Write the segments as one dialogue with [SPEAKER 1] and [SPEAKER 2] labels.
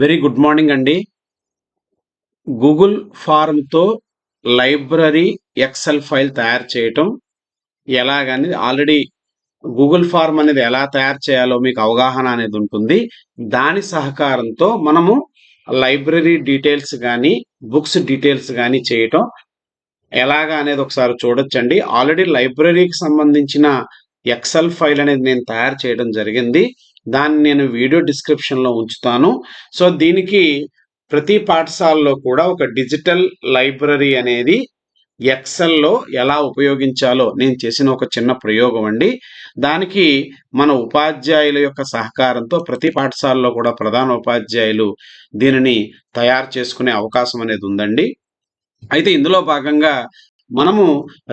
[SPEAKER 1] Very good morning అండి. Google ఫార్మ్తో library excel file తయారు చేయటం ఎలాగనేది ఆల్రెడీ గూగుల్ ఫార్మ్ అనేది ఎలా తయారు చేయాలో మీకు అవగాహన అనేది ఉంటుంది. దాని సహకారంతో మనము లైబ్రరీ డీటెయిల్స్ కానీ బుక్స్ డీటెయిల్స్ కానీ చేయటం ఎలాగా అనేది ఒకసారి చూడొచ్చండి. ఆల్రెడీ లైబ్రరీకి సంబంధించిన ఎక్సెల్ ఫైల్ అనేది నేను తయారు చేయడం జరిగింది. దాన్ని నేను వీడియో డిస్క్రిప్షన్లో ఉంచుతాను. సో దీనికి ప్రతి పాఠశాలలో కూడా ఒక డిజిటల్ లైబ్రరీ అనేది ఎక్సెల్లో ఎలా ఉపయోగించాలో నేను చేసిన ఒక చిన్న ప్రయోగం అండి. దానికి మన ఉపాధ్యాయుల యొక్క సహకారంతో ప్రతి పాఠశాలలో కూడా ప్రధాన ఉపాధ్యాయులు దీనిని తయారు చేసుకునే అవకాశం అనేది ఉందండి. అయితే ఇందులో భాగంగా మనము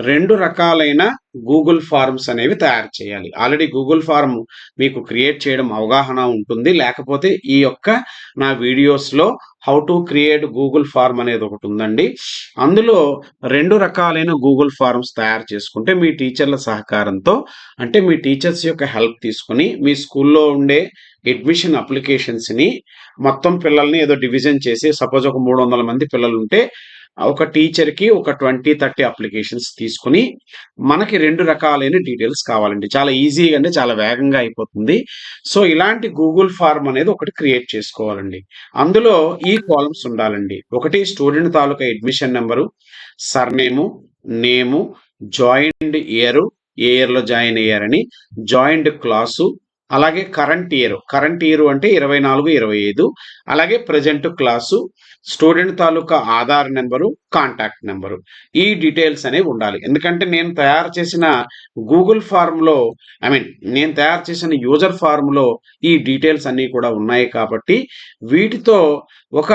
[SPEAKER 1] రెండు రకాలైన గూగుల్ ఫార్మ్స్ అనేవి తయారు చేయాలి. ఆల్రెడీ గూగుల్ ఫార్మ్ మీకు క్రియేట్ చేయడం అవగాహన ఉంటుంది. లేకపోతే ఈ యొక్క నా వీడియోస్లో how to create Google form అనేది ఒకటి ఉందండి. అందులో రెండు రకాలైన గూగుల్ ఫార్మ్స్ తయారు చేసుకుంటే మీ టీచర్ల సహకారంతో అంటే మీ టీచర్స్ యొక్క హెల్ప్ తీసుకుని మీ స్కూల్లో ఉండే అడ్మిషన్ అప్లికేషన్స్ని మొత్తం పిల్లల్ని ఏదో డివిజన్ చేసి సపోజ్ ఒక మూడు వందల మంది పిల్లలు ఉంటే ఒక టీచర్కి ఒక ట్వంటీ థర్టీ అప్లికేషన్స్ తీసుకుని మనకి రెండు రకాలైన డీటెయిల్స్ కావాలండి. చాలా ఈజీగా అంటే చాలా వేగంగా అయిపోతుంది. సో ఇలాంటి గూగుల్ ఫార్మ్ అనేది ఒకటి క్రియేట్ చేసుకోవాలండి. అందులో ఈ కాలమ్స్ ఉండాలండి. ఒకటి స్టూడెంట్ తాలూకా admission number surname name joint year ఏ ఇయర్లో జాయిన్ అయ్యారని జాయింట్ క్లాసు అలాగే కరెంట్ ఇయర్. కరెంట్ ఇయర్ అంటే ఇరవై నాలుగు ఇరవై ఐదు. అలాగే ప్రజెంట్ క్లాసు స్టూడెంట్ తాలూకా ఆధార్ నెంబరు కాంటాక్ట్ నెంబరు. ఈ డీటెయిల్స్ అనేవి ఉండాలి. ఎందుకంటే నేను తయారు చేసిన గూగుల్ ఫార్మ్లో ఐ మీన్ నేను తయారు చేసిన యూజర్ ఫార్మ్లో ఈ డీటెయిల్స్ అన్నీ కూడా ఉన్నాయి కాబట్టి వీటితో ఒక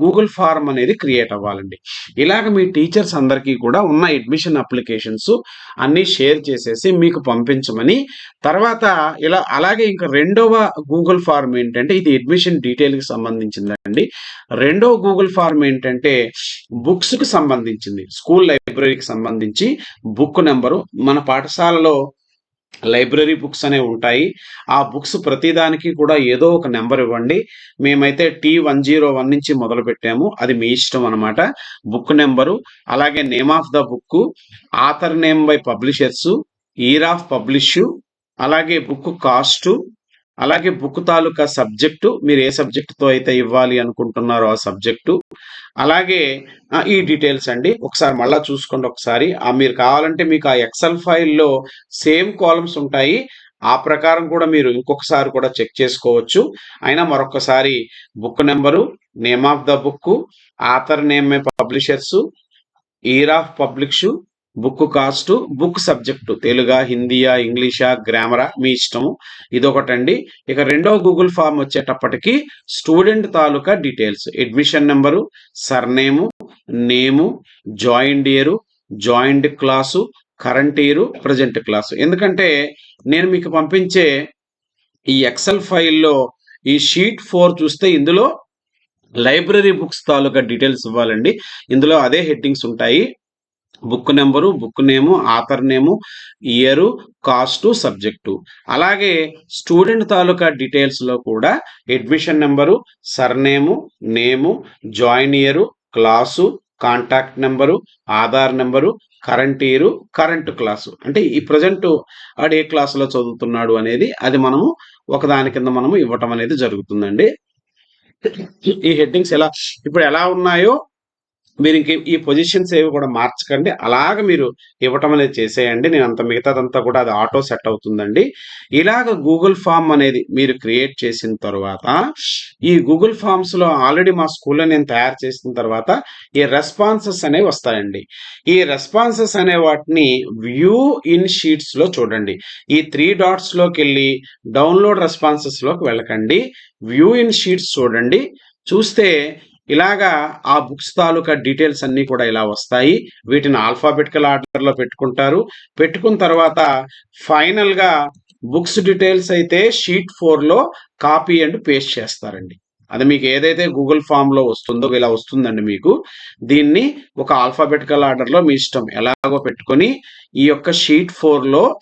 [SPEAKER 1] గూగుల్ ఫార్మ్ అనేది క్రియేట్ అవ్వాలండి. ఇలాగ మీ టీచర్స్ అందరికీ కూడా ఉన్న అడ్మిషన్ అప్లికేషన్స్ అన్నీ షేర్ చేసేసి మీకు పంపించమని తర్వాత ఇలా అలాగే ఇంకా రెండవ గూగుల్ ఫార్మ్ ఏంటంటే ఇది అడ్మిషన్ డీటెయిల్కి అండి. రెండో గూగుల్ ఫార్మ్ ఏంటంటే బుక్స్కు సంబంధించింది స్కూల్ లైబ్రరీకి సంబంధించి బుక్ నెంబరు. మన పాఠశాలలో లైబ్రరీ బుక్స్ అనేవి ఉంటాయి. ఆ బుక్స్ ప్రతిదానికి కూడా ఏదో ఒక నెంబర్ ఇవ్వండి. మేమైతే టీ వన్ జీరో వన్ నుంచి మొదలు పెట్టాము అది మీ ఇష్టం అనమాట బుక్ నెంబరు అలాగే name of the book author name by publishers year of publish అలాగే బుక్ కాస్ట్ అలాగే బుక్ తాలూకా సబ్జెక్టు మీరు ఏ సబ్జెక్టుతో అయితే ఇవ్వాలి అనుకుంటున్నారో ఆ సబ్జెక్టు. అలాగే ఈ డీటెయిల్స్ అండి. ఒకసారి మళ్ళీ చూసుకోండి ఒకసారి. ఆ మీరు కావాలంటే మీకు ఆ ఎక్సెల్ ఫైల్లో సేమ్ కాలమ్స్ ఉంటాయి. ఆ ప్రకారం కూడా మీరు ఇంకొకసారి కూడా చెక్ చేసుకోవచ్చు. అయినా మరొకసారి book number name of the book author name publishers year of publish book cost book subject. తెలుగా హిందీయా ఇంగ్లీషా గ్రామరా మీ ఇష్టము. ఇదొకటండి. ఇక రెండో గూగుల్ ఫామ్ వచ్చేటప్పటికి స్టూడెంట్ తాలూకా details. Admission number surname name joint year joint class current year present class. ఎందుకంటే నేను మీకు పంపించే ఈ ఎక్సెల్ ఫైల్లో ఈ షీట్ ఫోర్ చూస్తే ఇందులో లైబ్రరీ బుక్స్ తాలూకా డీటెయిల్స్ ఇవ్వాలండి. ఇందులో అదే హెడ్డింగ్స్ ఉంటాయి. Book number book name author name year cost subject. అలాగే స్టూడెంట్ తాలూకా డీటెయిల్స్లో కూడా admission number surname name join year class contact number Aadhaar number current year current class. అంటే ఈ ప్రజెంట్ వాడు ఏ క్లాసులో చదువుతున్నాడు అనేది అది మనము ఒకదాని కింద మనము ఇవ్వటం అనేది జరుగుతుందండి. ఈ హెడ్డింగ్స్ ఎలా ఇప్పుడు ఎలా ఉన్నాయో మీరు ఇంకే ఈ పొజిషన్స్ ఏవి కూడా మార్చకండి. అలాగ మీరు ఇవ్వటం అనేది చేసేయండి. నేను అంత మిగతాదంతా కూడా అది ఆటో సెట్ అవుతుందండి. ఇలాగ గూగుల్ ఫామ్ అనేది మీరు క్రియేట్ చేసిన తర్వాత ఈ గూగుల్ ఫామ్స్లో ఆల్రెడీ మా స్కూల్లో నేను తయారు చేసిన తర్వాత ఈ రెస్పాన్సెస్ అనేవి వస్తాయండి. ఈ రెస్పాన్సెస్ అనే వాటిని వ్యూ ఇన్ షీట్స్లో చూడండి. ఈ త్రీ డాట్స్లోకి వెళ్ళి డౌన్లోడ్ రెస్పాన్సెస్లోకి వెళ్ళకండి. వ్యూ ఇన్ షీట్స్ చూడండి. చూస్తే ఇలాగా ఆ బుక్స్ తాలూకా డీటెయిల్స్ అన్నీ కూడా ఇలా వస్తాయి. వీటిని ఆల్ఫాబెటికల్ ఆర్డర్లో పెట్టుకుంటారు. పెట్టుకున్న తర్వాత ఫైనల్గా బుక్స్ డీటెయిల్స్ అయితే షీట్ ఫోర్లో కాపీ అండ్ పేస్ట్ చేస్తారండి. అది మీకు ఏదైతే గూగుల్ ఫామ్లో వస్తుందో ఇలా వస్తుందండి మీకు. దీన్ని ఒక ఆల్ఫాబెటికల్ ఆర్డర్లో మీ ఇష్టం. ఎలాగో పెట్టుకొని ఈ యొక్క షీట్ ఫోర్లో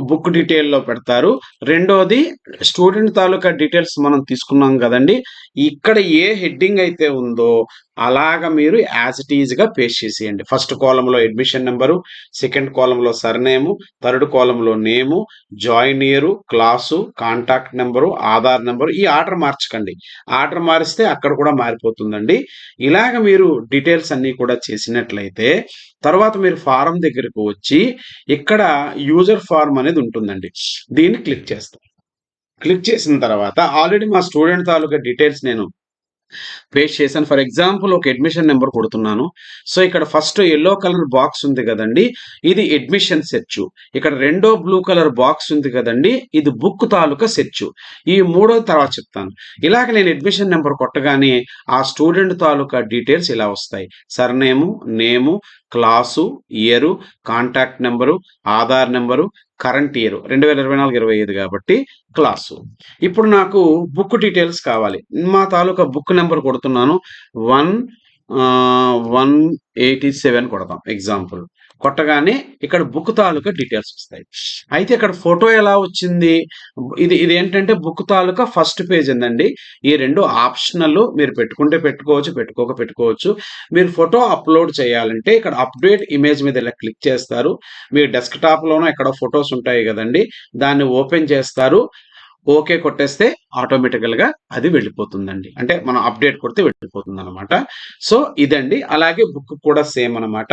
[SPEAKER 1] బుక్ డీటెయిల్లో పెడతారు. రెండోది స్టూడెంట్ తాలూకా డీటెయిల్స్ మనం తీసుకున్నాం కదండి. ఇక్కడ ఏ హెడ్డింగ్ అయితే ఉందో అలాగ మీరు యాజ్ ఇట్ ఈజ్గా పేస్ట్ చేసేయండి. ఫస్ట్ కాలంలో అడ్మిషన్ నెంబరు సెకండ్ కాలంలో సర్నేము థర్డ్ కాలంలో name join year class contact number Aadhaar number ఈ ఆర్డర్ మార్చకండి. ఆర్డర్ మారిస్తే అక్కడ కూడా మారిపోతుందండి. ఇలాగ మీరు డీటెయిల్స్ అన్నీ కూడా చేసినట్లయితే తర్వాత మీరు ఫారం దగ్గరకు వచ్చి ఇక్కడ యూజర్ ఫార్మ్ అనేది ఉంటుందండి. దీన్ని క్లిక్ చేస్తాం. క్లిక్ చేసిన తర్వాత ఆల్రెడీ మా స్టూడెంట్ తాలూకా డీటెయిల్స్ నేను పేస్ట్ చేశాను. ఫర్ ఎగ్జాంపుల్ ఒక అడ్మిషన్ నెంబర్ కొడుతున్నాను. సో ఇక్కడ ఫస్ట్ ఎల్లో కలర్ బాక్స్ ఉంది కదండి. ఇది అడ్మిషన్ సెర్చ్ ఇక్కడ రెండో బ్లూ కలర్ బాక్స్ ఉంది కదండి. ఇది బుక్ తాలూకా సెర్చ్ ఈ మూడో తర్వాత చెప్తాను. ఇలాగ నేను అడ్మిషన్ నెంబర్ కొట్టగానే ఆ స్టూడెంట్ తాలూకా డీటెయిల్స్ ఇలా వస్తాయి. Surname name class year contact number Aadhaar number current year. రెండు వేల ఇరవై నాలుగు ఇరవై ఐదు కాబట్టి క్లాసు. ఇప్పుడు నాకు బుక్ డీటెయిల్స్ కావాలి. మా తాలూకా బుక్ నెంబర్ కొడుతున్నాను. వన్ వన్ ఎయిటీ సెవెన్ కొడతాం ఎగ్జాంపుల్ కొట్టగానే ఇక్కడ బుక్ తాలూకా డీటెయిల్స్ వస్తాయి. అయితే ఇక్కడ ఫోటో ఎలా వచ్చింది? ఇది ఇది ఏంటంటే బుక్ తాలూకా ఫస్ట్ పేజ్ ఏందండి ఈ రెండు ఆప్షనల్ మీరు పెట్టుకుంటే పెట్టుకోవచ్చు పెట్టుకోక పెట్టుకోవచ్చు. మీరు ఫోటో అప్లోడ్ చేయాలంటే ఇక్కడ అప్డేట్ ఇమేజ్ మీద ఇలా క్లిక్ చేస్తారు. మీరు డెస్క్టాప్ లోనో ఫొటోస్ ఉంటాయి కదండి దాన్ని ఓపెన్ చేస్తారు. ఓకే కొట్టేస్తే ఆటోమేటికల్గా అది వెళ్ళిపోతుందండి. అంటే మనం అప్డేట్ కొడితే వెళ్ళిపోతుంది అనమాట సో ఇదండి. అలాగే బుక్ కూడా సేమ్ అనమాట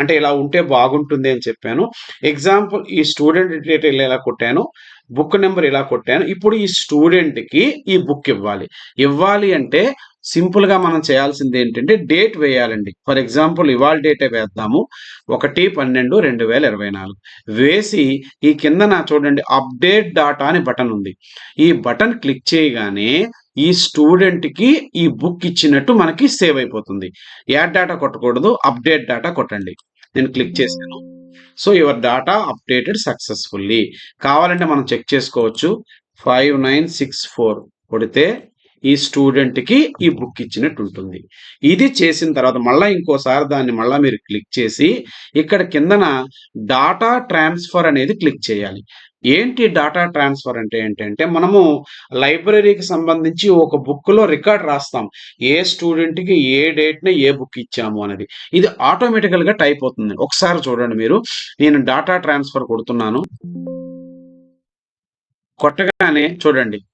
[SPEAKER 1] అంటే ఇలా ఉంటే బాగుంటుంది అని చెప్పాను. ఎగ్జాంపుల్ ఈ స్టూడెంట్ డీటెయిల్ ఎలా కొట్టాను? బుక్ నెంబర్ ఇలా కొట్టాను? ఇప్పుడు ఈ స్టూడెంట్కి ఈ బుక్ ఇవ్వాలి. ఇవ్వాలి అంటే సింపుల్గా మనం చేయాల్సింది ఏంటంటే డేట్ వేయాలండి. ఫర్ ఎగ్జాంపుల్ ఇవాళ డేటే వేద్దాము. ఒకటి పన్నెండు రెండు వేల ఇరవై నాలుగు. వేసి ఈ కింద నా చూడండి అప్డేట్ డాటా అని బటన్ ఉంది. ఈ బటన్ క్లిక్ చేయగానే ఈ స్టూడెంట్కి ఈ బుక్ ఇచ్చినట్టు మనకి సేవ్ అయిపోతుంది. యాడ్ డేటా కొట్టకూడదు అప్డేట్ డేటా కొట్టండి. నేను క్లిక్ చేశాను. So your data updated successfully కావాలంటే మనం చెక్ చేసుకోవచ్చు. ఫైవ్ నైన్ సిక్స్ ఫోర్ కొడితే ఈ స్టూడెంట్కి ఈ బుక్ ఇచ్చినట్టు ఉంటుంది. ఇది చేసిన తర్వాత మళ్ళీ ఇంకోసారి దాన్ని మళ్ళీ మీరు క్లిక్ చేసి ఇక్కడ కిందన డాటా ట్రాన్స్ఫర్ అనేది క్లిక్ చేయాలి. ఏంటి డాటా ట్రాన్స్ఫర్ అంటే ఏంటంటే మనము లైబ్రరీకి సంబంధించి ఒక బుక్లో రికార్డ్ రాస్తాం. ఏ స్టూడెంట్కి ఏ డేట్ని ఏ బుక్ ఇచ్చాము అనేది. ఇది ఆటోమేటికల్గా టైప్ అవుతుంది. ఒకసారి చూడండి మీరు. నేను డాటా ట్రాన్స్ఫర్ కొడుతున్నాను. కొట్టగానే చూడండి.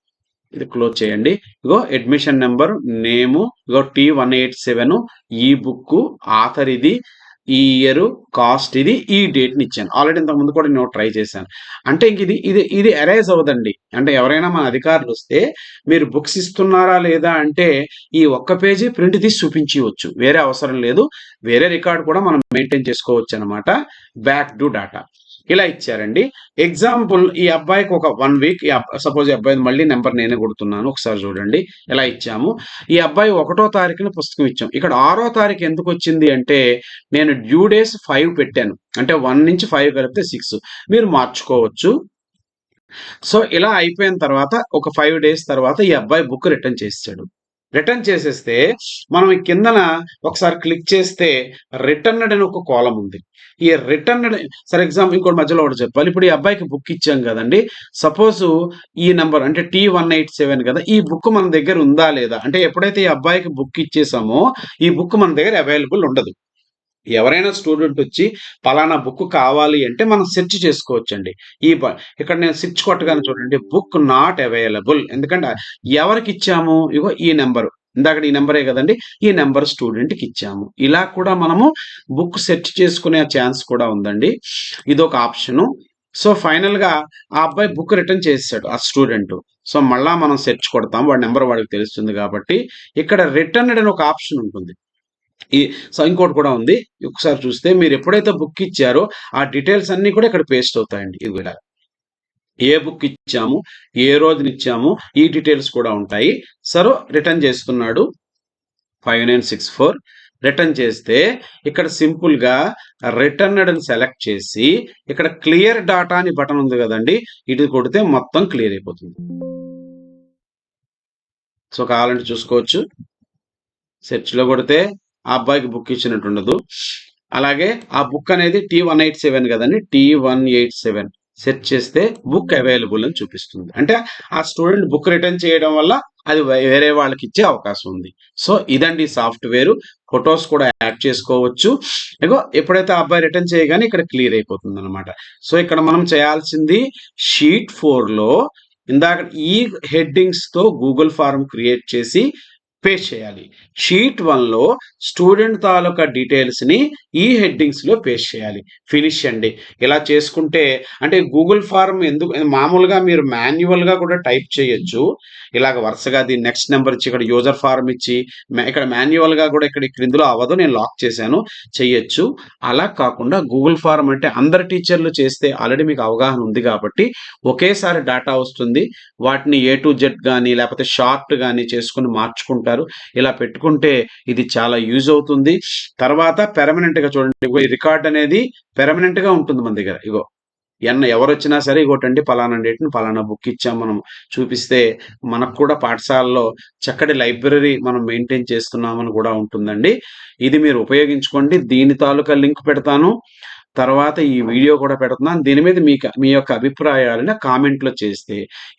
[SPEAKER 1] ఇది క్లోజ్ చేయండి. ఇగో అడ్మిషన్ నెంబర్ నేము ఇగో టీ వన్ ఎయిట్ సెవెన్ ఈ బుక్ ఆథర్ ఇది ఈ ఇయర్ కాస్ట్ ఇది ఈ డేట్ని ఇచ్చాను. ఆల్రెడీ ఇంతకు ముందు కూడా నేను ట్రై చేశాను. అంటే ఇంక ఇది ఇది ఇది అరైజ్ అవ్వదండి. అంటే ఎవరైనా మన అధికారులు వస్తే మీరు బుక్స్ ఇస్తున్నారా లేదా అంటే ఈ ఒక్క పేజీ ప్రింట్ తీసి చూపించవచ్చు. వేరే అవసరం లేదు. వేరే రికార్డ్ కూడా మనం మెయింటైన్ చేసుకోవచ్చు అనమాట బ్యాక్ టు డాటా ఇలా ఇచ్చారండి. ఎగ్జాంపుల్ ఈ అబ్బాయికి ఒక వన్ వీక్ సపోజ్ ఈ అబ్బాయి మళ్ళీ నెంబర్ నేనే కొడుతున్నాను ఒకసారి చూడండి. ఇలా ఇచ్చాము. ఈ అబ్బాయి ఒకటో తారీఖున పుస్తకం ఇచ్చాం. ఇక్కడ ఆరో తారీఖు ఎందుకు వచ్చింది అంటే నేను డ్యూ డేస్ ఫైవ్ పెట్టాను. అంటే వన్ నుంచి ఫైవ్ కలిపితే సిక్స్ మీరు మార్చుకోవచ్చు. సో ఇలా అయిపోయిన తర్వాత ఒక ఫైవ్ డేస్ తర్వాత ఈ అబ్బాయి బుక్ రిటర్న్ చేసాడు రిటర్న్ చేసేస్తే మనం ఈ కిందన ఒకసారి క్లిక్ చేస్తే రిటర్న్డ్ అని ఒక కాలం ఉంది. ఈ రిటర్న్ సార్ ఎగ్జాంపుల్ ఇంకోటి మధ్యలో ఒకటి చెప్పాలి ఇప్పుడు ఈ అబ్బాయికి బుక్ ఇచ్చాం కదండి. సపోజ్ ఈ నెంబర్ అంటే టీ వన్ ఎయిట్ సెవెన్ కదా. ఈ బుక్ మన దగ్గర ఉందా లేదా? అంటే ఎప్పుడైతే ఈ అబ్బాయికి బుక్ ఇచ్చేసామో ఈ బుక్ మన దగ్గర అవైలబుల్ ఉండదు. ఎవరైనా స్టూడెంట్ వచ్చి పలానా బుక్ కావాలి అంటే మనం సెర్చ్ చేసుకోవచ్చండి. ఈ ఇక్కడ నేను సెర్చ్ కొట్టగానే చూడండి బుక్ నాట్ అవైలబుల్ ఎందుకంటే ఎవరికి ఇచ్చాము? ఇగో ఈ నెంబరు ఇందాక ఈ నెంబరే కదండి? ఈ నెంబర్ స్టూడెంట్కి ఇచ్చాము. ఇలా కూడా మనము బుక్ సెర్చ్ చేసుకునే ఛాన్స్ కూడా ఉందండి. ఇది ఒక ఆప్షను సో ఫైనల్గా ఆ అబ్బాయి బుక్ రిటర్న్ చేసాడు ఆ స్టూడెంట్ సో మళ్ళా మనం సెర్చ్ కొడతాం. వాడి నెంబర్ వాడికి తెలుస్తుంది కాబట్టి. ఇక్కడ రిటర్న్ అని ఒక ఆప్షన్ ఉంటుంది. ఈ సైన్ ఇంకోటి కూడా ఉంది. ఒకసారి చూస్తే మీరు ఎప్పుడైతే బుక్ ఇచ్చారో ఆ డీటెయిల్స్ అన్ని కూడా ఇక్కడ పేస్ట్ అవుతాయండి. ఇది కూడా. ఏ బుక్ ఇచ్చాము ఏ రోజున ఇచ్చాము ఈ డీటెయిల్స్ కూడా ఉంటాయి. సరో రిటర్న్ చేస్తున్నాడు five nine six four. Return చేస్తే ఇక్కడ సింపుల్గా రిటర్న్డ్ అని సెలెక్ట్ చేసి ఇక్కడ క్లియర్ డాటా అని బటన్ ఉంది కదండి ఇది కొడితే మొత్తం క్లియర్ అయిపోతుంది. సో కావాలంటే చూసుకోవచ్చు. సెర్చ్లో కొడితే ఆ అబ్బాయికి బుక్ ఇచ్చినట్టు ఉండదు అలాగే ఆ బుక్ అనేది టీ వన్ ఎయిట్ సెవెన్ కదండి. T one eight seven search చేస్తే బుక్ అవైలబుల్ అని చూపిస్తుంది. అంటే ఆ స్టూడెంట్ బుక్ రిటర్న్ చేయడం వల్ల అది వేరే వాళ్ళకి ఇచ్చే అవకాశం ఉంది. సో ఇదండి సాఫ్ట్వేర్. ఫొటోస్ కూడా యాడ్ చేసుకోవచ్చు. ఇగో ఎప్పుడైతే ఆ అబ్బాయి రిటర్న్ చేయగానే ఇక్కడ క్లియర్ అయిపోతుంది అనమాట సో ఇక్కడ మనం చేయాల్సింది షీట్ ఫోర్లో ఇందాక ఈ హెడ్డింగ్స్తో గూగుల్ ఫారం క్రియేట్ చేసి పేస్ట్ చేయాలి. షీట్ వన్లో స్టూడెంట్ తాలూకా డీటెయిల్స్ని ఈ హెడ్డింగ్స్లో పేస్ట్ చేయాలి. ఫినిష్ అండి. ఇలా చేసుకుంటే అంటే గూగుల్ ఫార్మ్ ఎందుకు మామూలుగా మీరు మాన్యువల్గా కూడా టైప్ చేయొచ్చు. ఇలాగ వరుసగా దీని నెక్స్ట్ నెంబర్ ఇచ్చి ఇక్కడ యూజర్ ఫార్మ్ ఇచ్చి ఇక్కడ మాన్యువల్గా కూడా ఇక్కడ క్రిందులో అవ్వదు. నేను లాక్ చేశాను. చేయొచ్చు. అలా కాకుండా గూగుల్ ఫార్మ్ అంటే అందరు టీచర్లు చేస్తే ఆల్రెడీ మీకు అవగాహన ఉంది కాబట్టి ఒకేసారి డేటా వస్తుంది. వాటిని ఏ టు జెడ్ కానీ లేకపోతే షార్ట్ కానీ చేసుకుని మార్చుకుంటారు. ఇలా పెట్టుకుంటే ఇది చాలా యూజ్ అవుతుంది. తర్వాత పెర్మనెంట్గా చూడండి. ఇగో ఈ రికార్డ్ అనేది పెర్మనెంట్గా ఉంటుంది మన దగ్గర. ఇగో ఎన్న ఎవరు వచ్చినా సరే ఇగోటండి పలానా డేట్ని పలానా బుక్ ఇచ్చాం మనం చూపిస్తే మనకు కూడా పాఠశాలలో చక్కటి లైబ్రరీ మనం మెయింటైన్ చేస్తున్నామని కూడా ఉంటుందండి. ఇది మీరు ఉపయోగించుకోండి. దీని తాలూకా లింక్ పెడతాను. తర్వాత ఈ వీడియో కూడా పెడుతున్నాను. దీని మీద మీకు మీ యొక్క అభిప్రాయాలను కామెంట్లో చేస్తే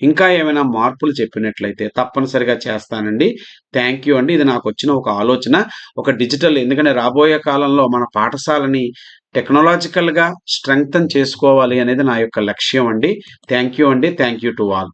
[SPEAKER 1] ఇంకా ఏమైనా మార్పులు చెప్పినట్లయితే తప్పనిసరిగా చేస్తానండి. థ్యాంక్ యూ అండి. ఇది నాకు వచ్చిన ఒక ఆలోచన. ఒక డిజిటల్ ఎందుకంటే రాబోయే కాలంలో మన పాఠశాలని టెక్నాలజికల్గా స్ట్రెంగ్తన్ చేసుకోవాలి అనేది నా యొక్క లక్ష్యం అండి. థ్యాంక్ యూ అండి. Thank you to all